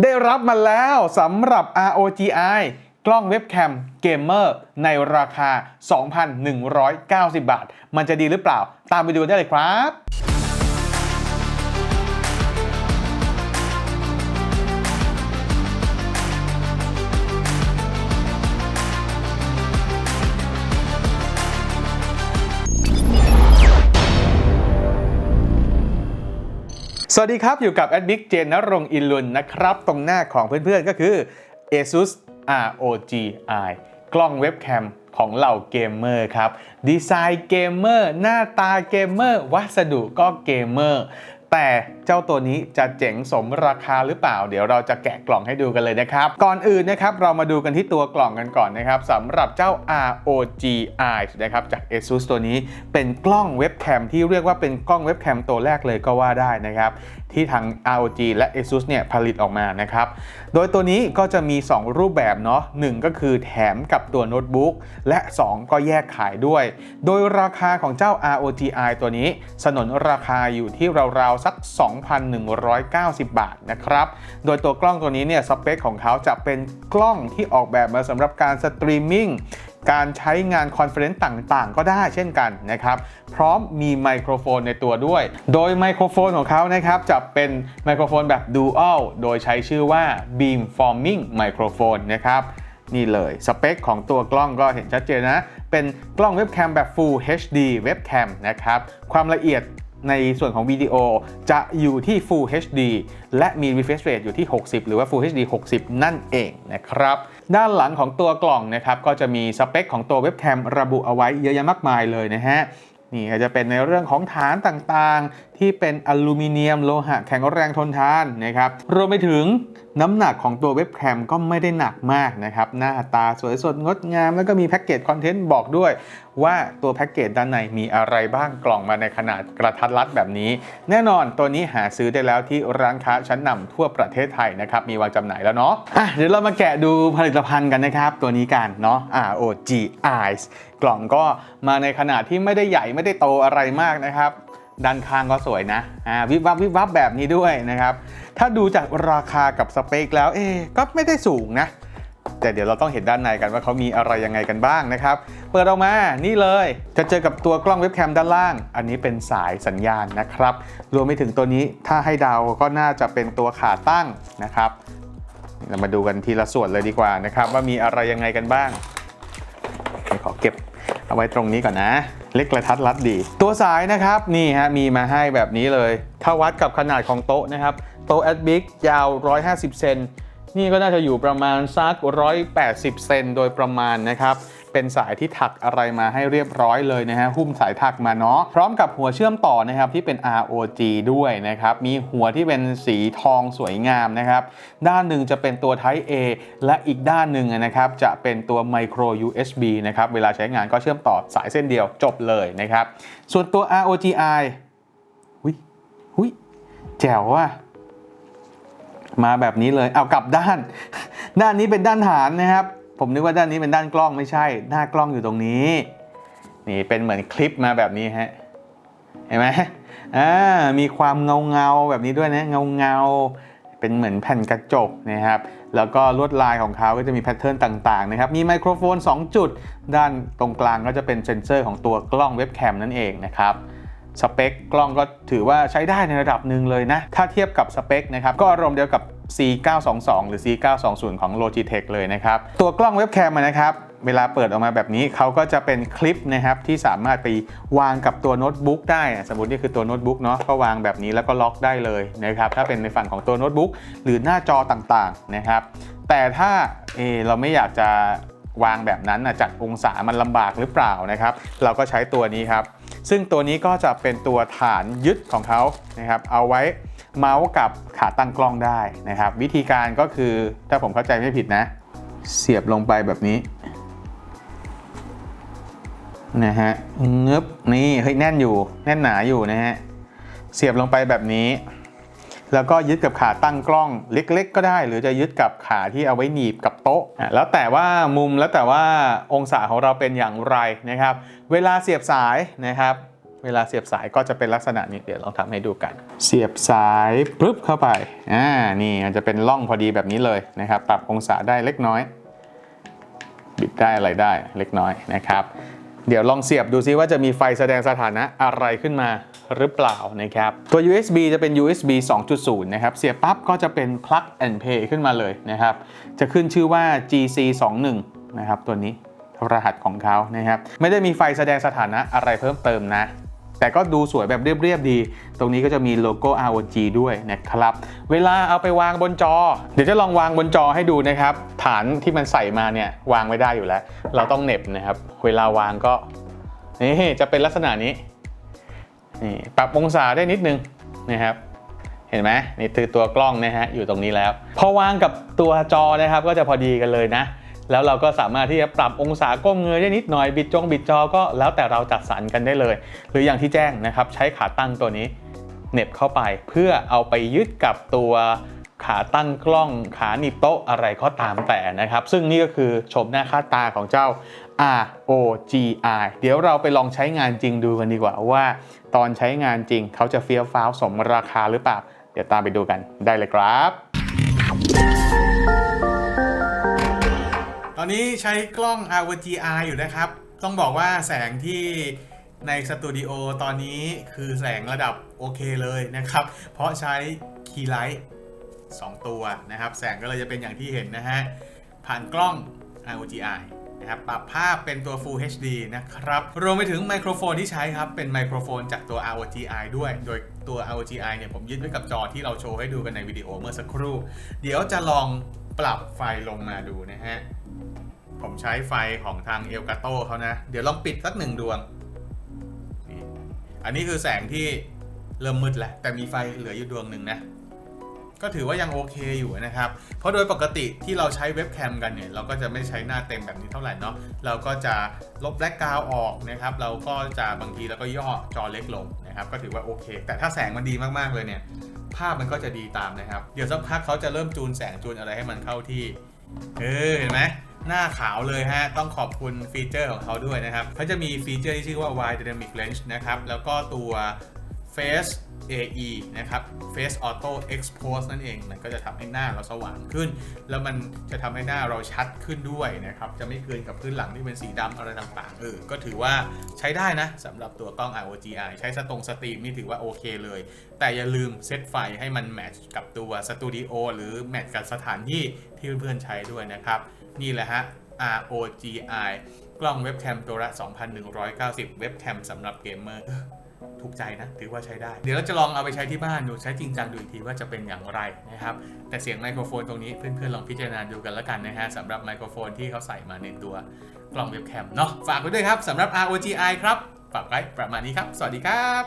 ได้รับมาแล้วสำหรับ ROGI กล้องเว็บแคมเกมเมอร์ในราคา 2,190 บาท มันจะดีหรือเปล่า ตามไปดูได้เลยครับ สวัสดีครับ อยู่กับแอดบิ๊กเจนนรงอินลุนนะครับ ตรงหน้าของเพื่อนๆก็คือ ASUS ROGI กล้องเว็บแคมของเหล่าเกมเมอร์ครับ ดีไซน์เกมเมอร์หน้าตาเกมเมอร์วัสดุก็เกมเมอร์แต่เจ้าตัวนี้จะเจ๋งสมราคาหรือเปล่า เดี๋ยวเราจะแกะกล่องให้ดูกันเลยนะครับ ก่อนอื่นนะครับเรามาดูกันที่ตัวกล่องกันก่อนนะครับสำหรับเจ้า ROGI นะครับจาก ASUS ตัวนี้เป็นกล้องเว็บแคมที่เรียกว่าเป็นกล้องเว็บแคมตัวแรกเลยก็ว่าได้นะครับที่ทาง ROG และ ASUS เนี่ยผลิตออกมานะครับ โดยตัวนี้ก็จะมี 2 รูปแบบเนาะ1ก็คือแถมกับตัวโน้ตบุ๊กและ 2 ก็แยกขายด้วย โดยราคาของเจ้า ROGI ตัวนี้ สนนราคาอยู่ที่ราวๆสัก2,190 บาทนะครับ โดยตัวกล้องตัวนี้เนี่ยสเปคของเขาจะเป็นกล้องที่ออกแบบมาสำหรับการสตรีมมิ่งการใช้งานคอนเฟอเรนซ์ต่างๆ ก็ได้เช่นกันนะครับ พร้อมมีไมโครโฟนในตัวด้วย โดยไมโครโฟนของเขานะครับจะเป็นไมโครโฟนแบบ Dual โดยใช้ชื่อว่า Beam Forming Microphone นะครับนี่เลยสเปคของตัวกล้องก็เห็นชัดเจนนะ เป็นกล้องเว็บแคมแบบ Full HD เว็บแคมนะครับ ความละเอียด ในส่วนของวิดีโอจะอยู่ที่ Full HD และมี refresh rate อยู่ที่ 60 หรือว่า Full HD 60 นั่นเองนะครับ ด้านหลังของตัวกล่องนะครับ ก็จะมีสเปคของตัวเว็บแคมระบุเอาไว้เยอะแยะมากมายเลยนะฮะนี่จะเป็นในเรื่องของฐานต่างๆ ที่เป็นอลูมิเนียมโลหะแข็งแรงทนทานนะครับ รวมไปถึงน้ำหนักของตัวเว็บแคมก็ไม่ได้หนักมากนะครับ หน้าตาสวยสดงดงาม แล้วก็มีแพ็กเกจคอนเทนต์บอกด้วยว่าตัวแพ็กเกจด้านในมีอะไรบ้างกล่องมาในขนาดกระทัดรัดแบบนี้ แน่นอนตัวนี้หาซื้อได้แล้วที่ร้านค้าชั้นนำทั่วประเทศไทยนะครับมีวางจำหน่ายแล้วเนาะะเดี๋ยวเรามาแกะดูผลิตภัณฑ์กันนะครับ ตัวนี้กันเนาะ ROG Eyes กล่องก็มาในขนาดที่ไม่ได้ใหญ่ไม่ได้โตอะไรมากนะครับด้านข้างก็สวยนะ อ่า วิบวับวิบวับแบบนี้ด้วยนะครับ ถ้าดูจากราคากับสเปคแล้ว เอ๊ก็ไม่ได้สูงนะ แต่เดี๋ยวเราต้องเห็นด้านในกันว่าเขามีอะไรยังไงกันบ้างนะครับ เปิดออกมานี่เลยจะเจอกับตัวกล้องเว็บแคมด้านล่าง อันนี้เป็นสายสัญญาณนะครับ รวมไปถึงตัวนี้ถ้าให้เดาก็น่าจะเป็นตัวขาตั้งนะครับ เรามาดูกันทีละส่วนเลยดีกว่านะครับ ว่ามีอะไรยังไงกันบ้างขอเก็บเอาไว้ตรงนี้ก่อนนะ เล็กกระทัดรัดดี ตัวสายนะครับนี่ฮะมีมาให้แบบนี้เลย ถ้าวัดกับขนาดของโต๊ะนะครับ โต๊ะแอดบิ๊กยาว 150 เซน นี่ก็น่าจะอยู่ประมาณสัก 180 เซนโดยประมาณนะครับ เป็นสายที่ถักอะไรมาให้เรียบร้อยเลยนะฮะ หุ้มสายถักมาเนาะ พร้อมกับหัวเชื่อมต่อนะครับที่เป็น ROG ด้วยนะครับ มีหัวที่เป็นสีทองสวยงามนะครับ ด้านหนึ่งจะเป็นตัว Type A และอีกด้านหนึ่งนะครับจะเป็นตัว Micro USB นะครับ เวลาใช้งานก็เชื่อมต่อสายเส้นเดียวจบเลยนะครับ ส่วนตัว ROGI หุยหุยแจ๋วว่ะ มาแบบนี้เลยเอากลับด้าน ด้านนี้เป็นด้านฐานนะครับ ผมนึกว่าด้านนี้เป็นด้านกล้องไม่ใช่ หน้ากล้องอยู่ตรงนี้ นี่เป็นเหมือนคลิปมาแบบนี้ฮะเห็นไหมอ่ามีความเงาเงาแบบนี้ด้วยนะเงาเงาเป็นเหมือนแผ่นกระจกนะครับ แล้วก็ลวดลายของเขาก็จะมีแพทเทิร์นต่างๆนะครับ มีไมโครโฟน 2 จุด ด้านตรงกลางก็จะเป็นเซ็นเซอร์ของตัวกล้องเว็บแคมนั่นเองนะครับ สเปคกล้องก็ถือว่าใช้ได้ในระดับหนึ่งเลยนะ ถ้าเทียบกับสเปคนะครับ ก็อารมณ์เดียวกับ C922 หรือ C920 ของ Logitech เลยนะครับ ตัวกล้องเว็บแคมนะครับเวลาเปิดออกมาแบบนี้เขาก็จะเป็นคลิปนะครับที่สามารถไปวางกับตัวโน้ตบุ๊กได้สมมตินี่คือตัวโน้ตบุ๊กเนาะก็วางแบบนี้แล้วก็ล็อกได้เลยนะครับถ้าเป็นในฝั่งของตัวโน้ตบุ๊กหรือหน้าจอต่างๆนะครับ แต่ถ้าเออเราไม่อยากจะวางแบบนั้นนะจัดองศามันลำบากหรือเปล่านะครับ เราก็ใช้ตัวนี้ครับ ซึ่งตัวนี้ก็จะเป็นตัวฐานยึดของเขานะครับเอาไว้เมาส์กับขาตั้งกล้องได้นะครับ วิธีการก็คือถ้าผมเข้าใจไม่ผิดนะ เสียบลงไปแบบนี้นะฮะเงึบนี่เฮ้ยแน่นอยู่แน่นหนาอยู่นะฮะเสียบลงไปแบบนี้ แล้วก็ยึดกับขาตั้งกล้องเล็กๆ ก็ได้ หรือจะยึดกับขาที่เอาไว้หนีบกับโต๊ะอะแล้วแต่ว่ามุมแล้วแต่ว่าองศาของเราเป็นอย่างไรนะครับ เวลาเสียบสายนะครับเวลาเสียบสายก็จะเป็นลักษณะนี้เดี๋ยวลองทำให้ดูกัน เสียบสายปุ๊บเข้าไปอ่านี่มันจะเป็นร่องพอดีแบบนี้เลยนะครับ ปรับองศาได้เล็กน้อย บิดได้อะไรได้เล็กน้อยนะครับ เดี๋ยวลองเสียบดูซิว่าจะมีไฟแสดงสถานะอะไรขึ้นมาหรือเปล่านะครับ ตัว USB จะเป็น USB 2.0 นะครับ เสียบปั๊บก็จะเป็น plug and play ขึ้นมาเลยนะครับ จะขึ้นชื่อว่า GC21 นะครับตัวนี้รหัสของเขานะครับ ไม่ได้มีไฟแสดงสถานะอะไรเพิ่มเติมนะ แต่ก็ดูสวยแบบเรียบๆดี ตรงนี้ก็จะมีโลโก้ ROG ด้วยนะครับ เวลาเอาไปวางบนจอ เดี๋ยวจะลองวางบนจอให้ดูนะครับ ฐานที่มันใส่มาเนี่ยวางไม่ได้อยู่แล้ว เราต้องเหน็บนะครับ เวลาวางก็นี่จะเป็นลักษณะนี้นี่ปรับองศาได้นิดนึงนะครับ เห็นไหมนี่คือตัวกล้องนะฮะอยู่ตรงนี้แล้ว พอวางกับตัวจอนะครับก็จะพอดีกันเลยนะ แล้วเราก็สามารถที่จะปรับองศาก้มเงยได้นิดหน่อยบิดจงบิดจอก็แล้วแต่เราจัดสรรกันได้เลย หรืออย่างที่แจ้งนะครับใช้ขาตั้งตัวนี้เหน็บเข้าไปเพื่อเอาไปยึดกับตัวขาตั้งกล้องขาหนีบโต๊ะอะไรก็ตามแต่นะครับ ซึ่งนี่ก็คือชมหน้าค่าตาของเจ้า ROGI เดี๋ยวเราไปลองใช้งานจริงดูกันดีกว่าว่า ตอนใช้งานจริงเขาจะเฟี้ยวฟ้าวสมราคาหรือเปล่า เดี๋ยวตามไปดูกันได้เลยครับ อนนี้ใช้กล้อง ROGI อยู่นะครับ ต้องบอกว่าแสงที่ในสตูดิโอตอนนี้คือแสงระดับโอเคเลยนะครับ เพราะใช้คีย์ไลท์2ตัวนะครับ แสงก็เลยจะเป็นอย่างที่เห็นนะฮะ ผ่านกล้อง ROGI นะครับ ปรับภาพเป็นตัว Full HD นะครับ รวมไปถึงไมโครโฟนที่ใช้ครับ เป็นไมโครโฟนจากตัว ROGI ด้วย โดยตัว ROGI เนี่ยผมยึดไว้กับจอที่เราโชว์ให้ดูกันในวิดีโอเมื่อสักครู่ เดี๋ยวจะลอง ปรับไฟลงมาดูนะฮะ ผมใช้ไฟของทางเอลกาโตเขานะ เดี๋ยวลองปิดสักหนึ่งดวง อันนี้คือแสงที่เริ่มมืดแล้วแต่มีไฟเหลืออยู่ดวงหนึ่งนะ ก็ถือว่ายังโอเคอยู่นะครับ เพราะโดยปกติที่เราใช้เว็บแคมกันเนี่ย เราก็จะไม่ใช้หน้าเต็มแบบนี้เท่าไหร่เนาะ เราก็จะลบแบล็กกราวออกนะครับ เราก็จะบางทีเราก็ย่อจอเล็กลงนะครับ ก็ถือว่าโอเค แต่ถ้าแสงมันดีมากๆเลยเนี่ย ภาพมันก็จะดีตามนะครับ เดี๋ยวสักพักเขาจะเริ่มจูนแสงจูนอะไรให้มันเข้าที่ เออเห็นไหมหน้าขาวเลยฮะ ต้องขอบคุณฟีเจอร์ของเขาด้วยนะครับเขาจะมีฟีเจอร์ที่ชื่อว่า Wide Dynamic Range นะครับ แล้วก็ตัว Face AE นะครับ Face Auto Expose นั่นเอง มันก็จะทำให้หน้าเราสว่างขึ้น แล้วมันจะทำให้หน้าเราชัดขึ้นด้วยนะครับ จะไม่เกินกับพื้นหลังที่เป็นสีดำอะไรต่างๆ เออ ก็ถือว่าใช้ได้นะสำหรับตัวกล้อง ROGI ใช้สตรงสตรีมนี่ถือว่าโอเคเลย แต่อย่าลืมเซตไฟให้มันแมทช์กับตัวสตูดิโอหรือแมทช์กับสถานที่ที่เพื่อนๆใช้ด้วยนะครับ นี่แหละฮะ ROGI กล้องเว็บแคมตัวละ 2,190 เว็บแคมสำหรับเกมเมอร์ ถูกใจนะถือว่าใช้ได้ เดี๋ยวเราจะลองเอาไปใช้ที่บ้านดูใช้จริงจังดูอีกทีว่าจะเป็นอย่างไรนะครับแต่เสียงไมโครโฟนตรงนี้เพื่อนๆลองพิจารณาดูกันแล้วกันนะฮะสำหรับไมโครโฟนที่เขาใส่มาในตัวกล่องเว็บแคมเนาะฝากไว้ด้วยครับสำหรับ ROGI ครับฝากไว้ประมาณนี้ครับ สวัสดีครับ